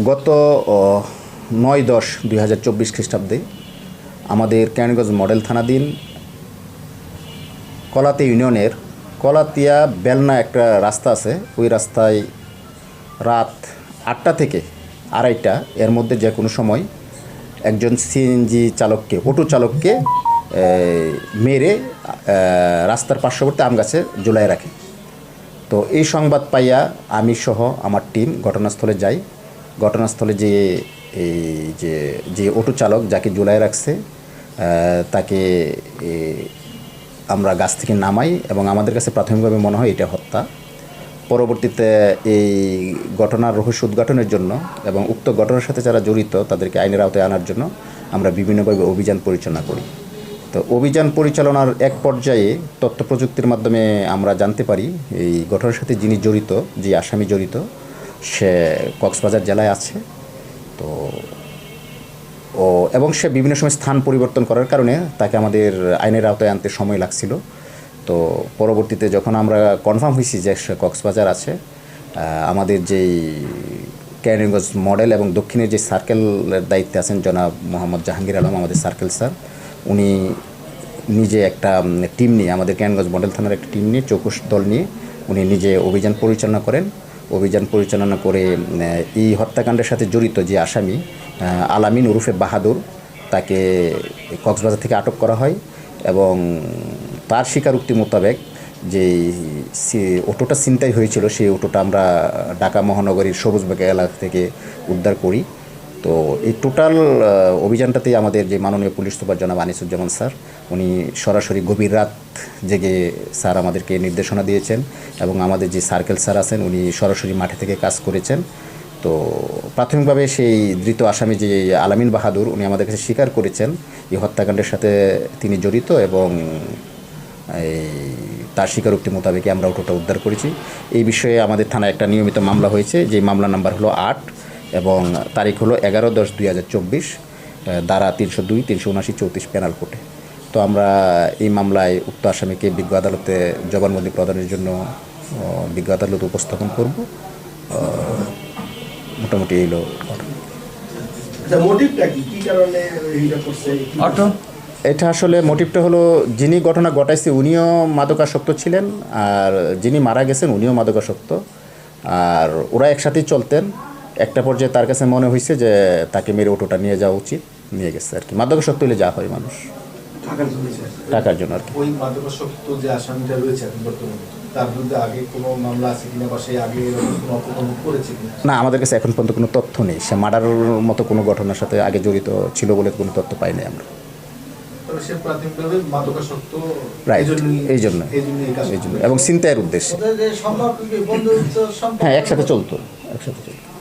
গত নয় দশ দুই হাজার চব্বিশ খ্রিস্টাব্দে আমাদের ক্যানগঞ্জ মডেল থানাধীন কলাতে ইউনিয়নের কলাতিয়া বেলনা একটা রাস্তা আছে। ওই রাস্তায় রাত আটটা থেকে আড়াইটা এর মধ্যে যে কোনো সময় একজন সিএনজি চালককে, অটো চালককে মেরে রাস্তার পার্শ্ববর্তী আম গাছে ঝুলাই রাখে। তো এই সংবাদ পাইয়া আমি সহ আমার টিম ঘটনাস্থলে যাই। ঘটনাস্থলে যে এই যে যে অটো চালক যাকে জুলাই রাখছে তাকে আমরা গাছ থেকে নামাই এবং আমাদের কাছে প্রাথমিকভাবে মনে হয় এটা হত্যা। পরবর্তীতে এই ঘটনার রহস্য উদ্ঘাটনের জন্য এবং উক্ত ঘটনার সাথে যারা জড়িত, তাদেরকে আইনের আওতায় আনার জন্য আমরা বিভিন্নভাবে অভিযান পরিচালনা করি। তো অভিযান পরিচালনার এক পর্যায়ে তথ্য প্রযুক্তির মাধ্যমে আমরা জানতে পারি, এই ঘটনার সাথে যিনি জড়িত, যে আসামি জড়িত সে কক্সবাজার জেলায় আছে। তো ও এবং সে বিভিন্ন সময় স্থান পরিবর্তন করার কারণে তাকে আমাদের আইনের আওতায় আনতে সময় লাগছিল। তো পরবর্তীতে যখন আমরা কনফার্ম হয়েছি যে সে কক্সবাজার আছে আমাদের যেই ক্যারিগঞ্জ মডেল এবং দক্ষিণের যে সার্কেলের দায়িত্বে আছেন জনাব মোহাম্মদ জাহাঙ্গীর আলম, আমাদের সার্কেল স্যার উনি নিজে একটা টিম নিয়ে, আমাদের ক্যানগঞ্জ মডেল থানার একটা টিম নিয়ে চৌকুশ দল নিয়ে উনি নিজে অভিযান পরিচালনা করেন। অভিযান পরিচালনা করে এই হত্যাকাণ্ডের সাথে জড়িত যে আসামি আলামিন উরুফে বাহাদুর, তাকে কক্সবাজার থেকে আটক করা হয় এবং তার স্বীকারোক্তি মোতাবেক যে অটোটা ছিনতাই হয়েছিল, সেই অটোটা আমরা ঢাকা মহানগরীর সবুজবাগ এলাকা থেকে উদ্ধার করি। তো এই টোটাল অভিযানটাতেই আমাদের যে মাননীয় পুলিশ সুপার জনাব আনিসুজ্জামান স্যার, উনি সরাসরি গভীর রাত জেগে স্যার আমাদেরকে নির্দেশনা দিয়েছেন এবং আমাদের যে সার্কেল স্যার আছেন, উনি সরাসরি মাঠে থেকে কাজ করেছেন। তো প্রাথমিকভাবে সেই ধৃত আসামি যে আলামিন বাহাদুর, উনি আমাদের কাছে স্বীকার করেছেন। এই হত্যাকাণ্ডের সাথে তিনি জড়িত এবং এই তার স্বীকারোক্তি মোতাবেক আমরা অটোটা উদ্ধার করেছি। এই বিষয়ে আমাদের থানায় একটা নিয়মিত মামলা হয়েছে। যে মামলা নাম্বার হলো আট। এবং তারিখ হলো এগারো দশ দুই হাজার চব্বিশ দ্বারা তিনশো দুই তিনশো উনাশি চৌত্রিশ পেনাল কোর্টে তো আমরা এই মামলায় উক্ত আসামিকে বিজ্ঞ আদালতে জবানবন্দি প্রদানের জন্য বিজ্ঞ আদালতে উপস্থাপন করব। মোটামুটি এই হলো ঘটনা। আচ্ছা মোটিভটা কি? কি কারণে এইটা করছে? কি- অটো? এটা আসলে মোটিভটা হলো যিনি ঘটনা ঘটাইছে উনিও মাদকাসক্ত ছিলেন আর যিনি মারা গেছেন উনিও মাদকাসক্ত। আর ওরা একসাথেই চলতেন। একটা পর্যায়ে তার কাছে মনে হয়েছে যে তাকে মেরে অটোটা নিয়ে যাওয়া উচিত নিয়ে গেছে আর কি। মাদকাসক্ত হলে যা হয় মানুষ। টাকার জন্য আর কি। ওই মাদকাসক্ত যে আসামিটা রয়েছে বর্তমানে তার বিরুদ্ধে আগে কোনো মামলা আছে কিনা বা সে আগে কোনো করেছে কিনা? না আমাদের কাছে এখন পর্যন্ত কোনো তথ্য নেই। সে মার্ডারের মতো কোনো ঘটনার সাথে আগে জড়িত ছিল বলে কোনো তথ্য পাই নাই আমরা। এই জন্য। এই জন্য। এবং চিন্তায়ের উদ্দেশ্যে। হ্যাঁ একসাথে চলতো একসাথে চলতো।